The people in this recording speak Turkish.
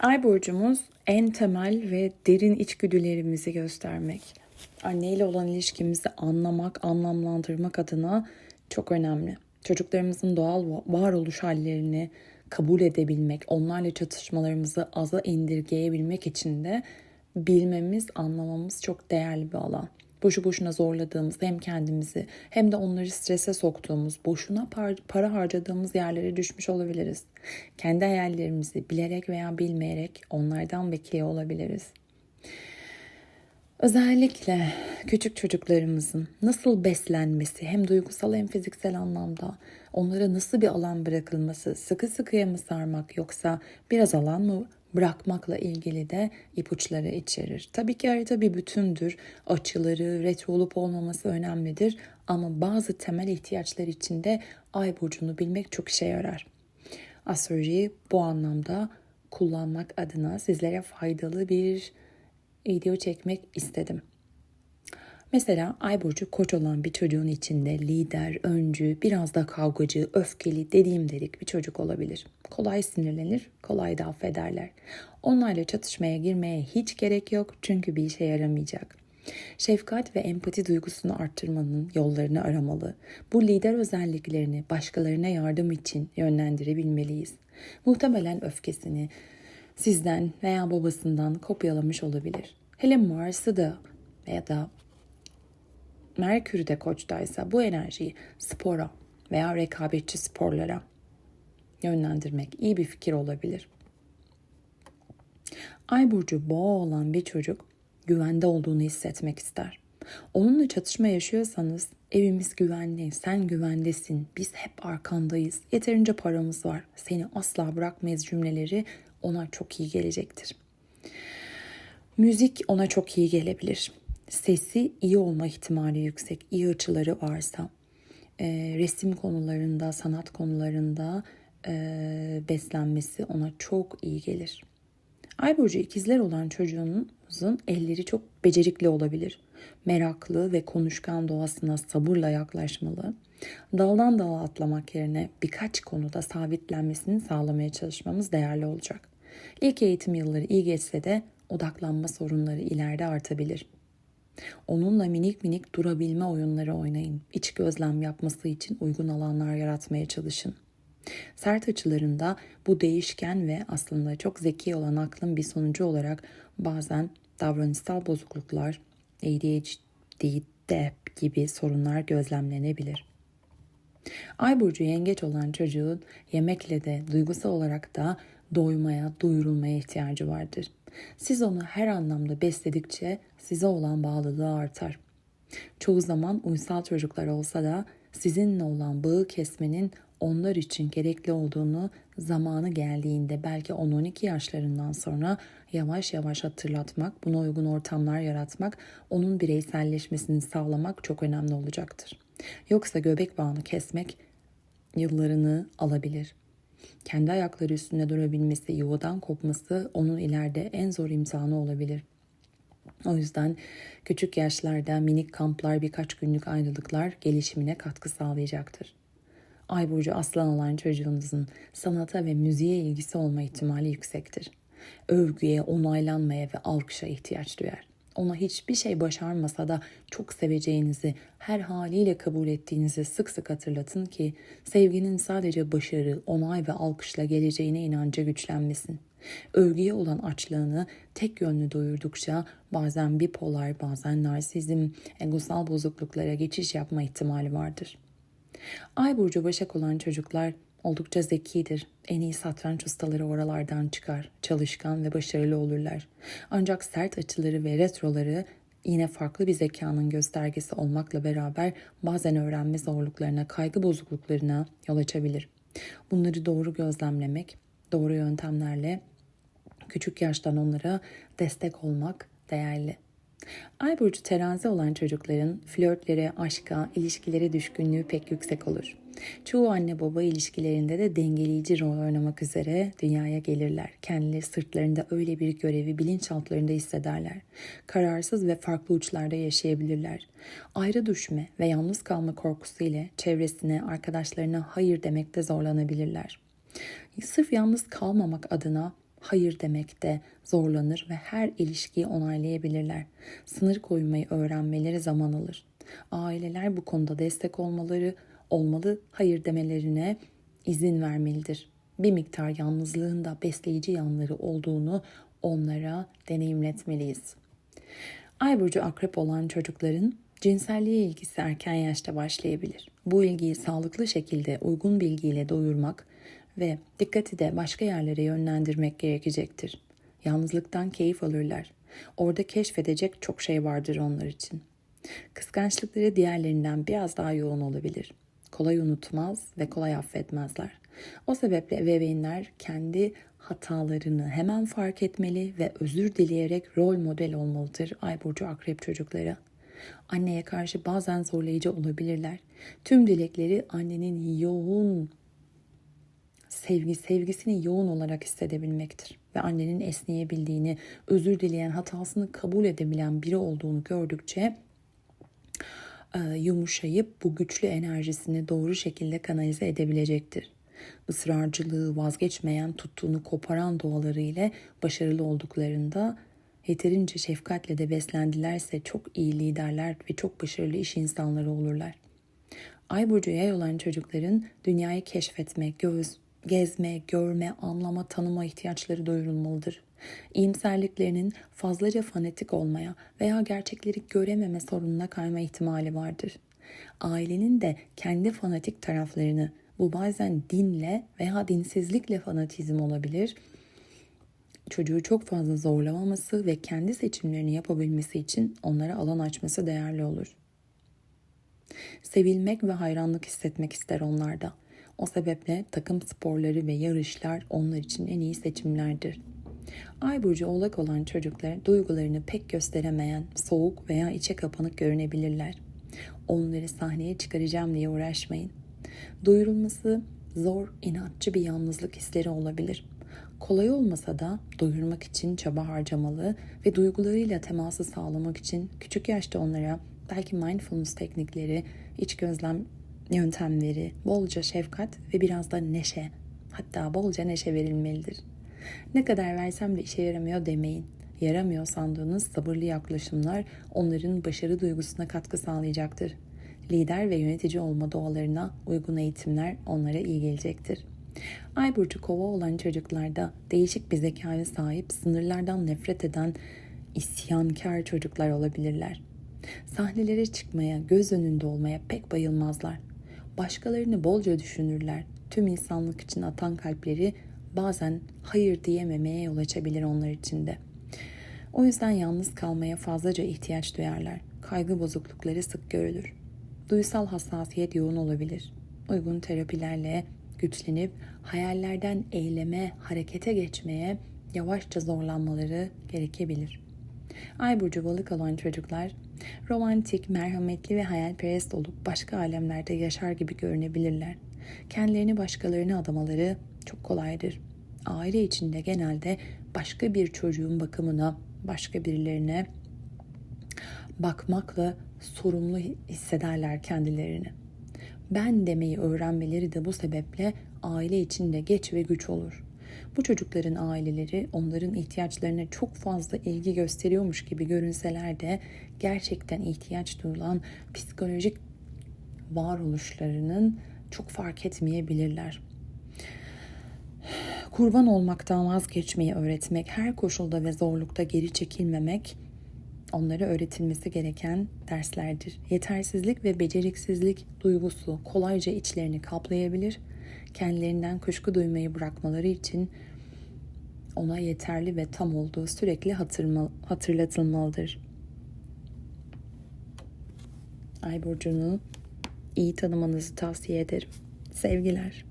Ay burcumuz en temel ve derin içgüdülerimizi göstermek. Anne ile olan ilişkimizi anlamak, anlamlandırmak adına çok önemli. Çocuklarımızın doğal varoluş hallerini kabul edebilmek, onlarla çatışmalarımızı aza indirgeyebilmek için de bilmemiz, anlamamız çok değerli bir alan. Boşu boşuna zorladığımız hem kendimizi hem de onları strese soktuğumuz, boşuna par- para harcadığımız yerlere düşmüş olabiliriz. Kendi hayallerimizi bilerek veya bilmeyerek onlardan bekliyor olabiliriz. Özellikle küçük çocuklarımızın nasıl beslenmesi hem duygusal hem fiziksel anlamda onlara nasıl bir alan bırakılması, sıkı sıkıya mı sarmak yoksa biraz alan mı bırakmakla ilgili de ipuçları içerir. Tabii ki harita bir bütündür. Açıları, retro olup olmaması önemlidir ama bazı temel ihtiyaçlar için de ay burcunu bilmek çok işe yarar. Astrolojiyi bu anlamda kullanmak adına sizlere faydalı bir video çekmek istedim. Mesela ay burcu koç olan bir çocuğun içinde lider, öncü, biraz da kavgacı, öfkeli, dediğim dedik bir çocuk olabilir. Kolay sinirlenir, kolay da affederler. Onlarla çatışmaya girmeye hiç gerek yok çünkü bir işe yaramayacak. Şefkat ve empati duygusunu arttırmanın yollarını aramalı. Bu lider özelliklerini başkalarına yardım için yönlendirebilmeliyiz. Muhtemelen öfkesini sizden veya babasından kopyalamış olabilir. Hele Mars'ı da veya da Merkür de koçtaysa bu enerjiyi spora veya rekabetçi sporlara yönlendirmek iyi bir fikir olabilir. Ay burcu boğa olan bir çocuk güvende olduğunu hissetmek ister. Onunla çatışma yaşıyorsanız evimiz güvenli, sen güvendesin, biz hep arkandayız, yeterince paramız var, seni asla bırakmayız cümleleri ona çok iyi gelecektir. Müzik ona çok iyi gelebilir. Sesi iyi olma ihtimali yüksek, iyi açıları varsa. E, resim konularında, sanat konularında e, beslenmesi ona çok iyi gelir. Ay burcu ikizler olan çocuğunuzun elleri çok becerikli olabilir. Meraklı ve konuşkan doğasına sabırla yaklaşmalı. Daldan dala atlamak yerine birkaç konuda sabitlenmesini sağlamaya çalışmamız değerli olacak. İlk eğitim yılları iyi geçse de odaklanma sorunları ileride artabilir. Onunla minik minik durabilme oyunları oynayın. İç gözlem yapması için uygun alanlar yaratmaya çalışın. Sert açılarında bu değişken ve aslında çok zeki olan aklın bir sonucu olarak bazen davranışsal bozukluklar, ADHD, DEP gibi sorunlar gözlemlenebilir. Ay burcu yengeç olan çocuğun yemekle de duygusal olarak da doymaya, doyurulmaya ihtiyacı vardır. Siz onu her anlamda besledikçe size olan bağlılığı artar. Çoğu zaman uysal çocuklar olsa da sizinle olan bağı kesmenin onlar için gerekli olduğunu zamanı geldiğinde belki 10-12 yaşlarından sonra yavaş yavaş hatırlatmak, buna uygun ortamlar yaratmak, onun bireyselleşmesini sağlamak çok önemli olacaktır. Yoksa göbek bağını kesmek yıllarını alabilir. Kendi ayakları üstünde durabilmesi, yuvadan kopması onun ileride en zor imtihanı olabilir. O yüzden küçük yaşlarda minik kamplar, birkaç günlük ayrılıklar gelişimine katkı sağlayacaktır. Ay burcu aslan olan çocuğunuzun sanata ve müziğe ilgisi olma ihtimali yüksektir. Övgüye, onaylanmaya ve alkışa ihtiyaç duyar ona hiçbir şey başarmasa da çok seveceğinizi, her haliyle kabul ettiğinizi sık sık hatırlatın ki sevginin sadece başarı, onay ve alkışla geleceğine inancı güçlenmesin. Övgüye olan açlığını tek yönlü doyurdukça bazen bipolar, bazen narsizm, egosal bozukluklara geçiş yapma ihtimali vardır. Ay burcu başak olan çocuklar Oldukça zekidir. En iyi satranç ustaları oralardan çıkar. Çalışkan ve başarılı olurlar. Ancak sert açıları ve retroları yine farklı bir zekanın göstergesi olmakla beraber bazen öğrenme zorluklarına, kaygı bozukluklarına yol açabilir. Bunları doğru gözlemlemek, doğru yöntemlerle küçük yaştan onlara destek olmak değerli. Ay burcu terazi olan çocukların flörtlere, aşka, ilişkilere düşkünlüğü pek yüksek olur. Çoğu anne baba ilişkilerinde de dengeleyici rol oynamak üzere dünyaya gelirler. Kendileri sırtlarında öyle bir görevi bilinçaltlarında hissederler. Kararsız ve farklı uçlarda yaşayabilirler. Ayrı düşme ve yalnız kalma korkusu ile çevresine, arkadaşlarına hayır demekte zorlanabilirler. Sırf yalnız kalmamak adına hayır demekte zorlanır ve her ilişkiyi onaylayabilirler. Sınır koymayı öğrenmeleri zaman alır. Aileler bu konuda destek olmaları olmalı, hayır demelerine izin vermelidir. Bir miktar yalnızlığın da besleyici yanları olduğunu onlara deneyimletmeliyiz. Ay burcu akrep olan çocukların cinselliğe ilgisi erken yaşta başlayabilir. Bu ilgiyi sağlıklı şekilde uygun bilgiyle doyurmak ve dikkati de başka yerlere yönlendirmek gerekecektir. Yalnızlıktan keyif alırlar. Orada keşfedecek çok şey vardır onlar için. Kıskançlıkları diğerlerinden biraz daha yoğun olabilir. Kolay unutmaz ve kolay affetmezler. O sebeple ebeveynler kendi hatalarını hemen fark etmeli ve özür dileyerek rol model olmalıdır Ay burcu akrep çocuklara. Anneye karşı bazen zorlayıcı olabilirler. Tüm dilekleri annenin yoğun sevgi, sevgisini yoğun olarak hissedebilmektir. Ve annenin esneyebildiğini, özür dileyen, hatasını kabul edebilen biri olduğunu gördükçe yumuşayıp bu güçlü enerjisini doğru şekilde kanalize edebilecektir. Israrcılığı, vazgeçmeyen, tuttuğunu koparan doğaları ile başarılı olduklarında yeterince şefkatle de beslendilerse çok iyi liderler ve çok başarılı iş insanları olurlar. Ay burcu yay olan çocukların dünyayı keşfetme, göz, gezme, görme, anlama, tanıma ihtiyaçları doyurulmalıdır. İyimserliklerinin fazlaca fanatik olmaya veya gerçekleri görememe sorununa kayma ihtimali vardır. Ailenin de kendi fanatik taraflarını, bu bazen dinle veya dinsizlikle fanatizm olabilir, çocuğu çok fazla zorlamaması ve kendi seçimlerini yapabilmesi için onlara alan açması değerli olur. Sevilmek ve hayranlık hissetmek ister onlarda. O sebeple takım sporları ve yarışlar onlar için en iyi seçimlerdir. Ay burcu oğlak olan çocuklar duygularını pek gösteremeyen, soğuk veya içe kapanık görünebilirler. Onları sahneye çıkaracağım diye uğraşmayın. Doyurulması zor, inatçı bir yalnızlık hisleri olabilir. Kolay olmasa da doyurmak için çaba harcamalı ve duygularıyla teması sağlamak için küçük yaşta onlara belki mindfulness teknikleri, iç gözlem yöntemleri, bolca şefkat ve biraz da neşe, hatta bolca neşe verilmelidir. Ne kadar versem de işe yaramıyor demeyin. Yaramıyor sandığınız sabırlı yaklaşımlar onların başarı duygusuna katkı sağlayacaktır. Lider ve yönetici olma doğalarına uygun eğitimler onlara iyi gelecektir. Ay burcu kova olan çocuklarda değişik bir zekaya sahip, sınırlardan nefret eden isyankar çocuklar olabilirler. Sahnelere çıkmaya, göz önünde olmaya pek bayılmazlar. Başkalarını bolca düşünürler. Tüm insanlık için atan kalpleri bazen hayır diyememeye yol açabilir onlar için de. O yüzden yalnız kalmaya fazlaca ihtiyaç duyarlar. Kaygı bozuklukları sık görülür. Duysal hassasiyet yoğun olabilir. Uygun terapilerle güçlenip hayallerden eyleme, harekete geçmeye yavaşça zorlanmaları gerekebilir. Ay burcu balık olan çocuklar romantik, merhametli ve hayalperest olup başka alemlerde yaşar gibi görünebilirler. Kendilerini başkalarına adamaları çok kolaydır. Aile içinde genelde başka bir çocuğun bakımına, başka birilerine bakmakla sorumlu hissederler kendilerini. Ben demeyi öğrenmeleri de bu sebeple aile içinde geç ve güç olur. Bu çocukların aileleri onların ihtiyaçlarına çok fazla ilgi gösteriyormuş gibi görünseler de gerçekten ihtiyaç duyulan psikolojik varoluşlarının çok fark etmeyebilirler. Kurban olmaktan vazgeçmeyi öğretmek, her koşulda ve zorlukta geri çekilmemek onlara öğretilmesi gereken derslerdir. Yetersizlik ve beceriksizlik duygusu kolayca içlerini kaplayabilir. Kendilerinden kuşku duymayı bırakmaları için ona yeterli ve tam olduğu sürekli hatırlatılmalıdır. Ay burcunu iyi tanımanızı tavsiye ederim. Sevgiler.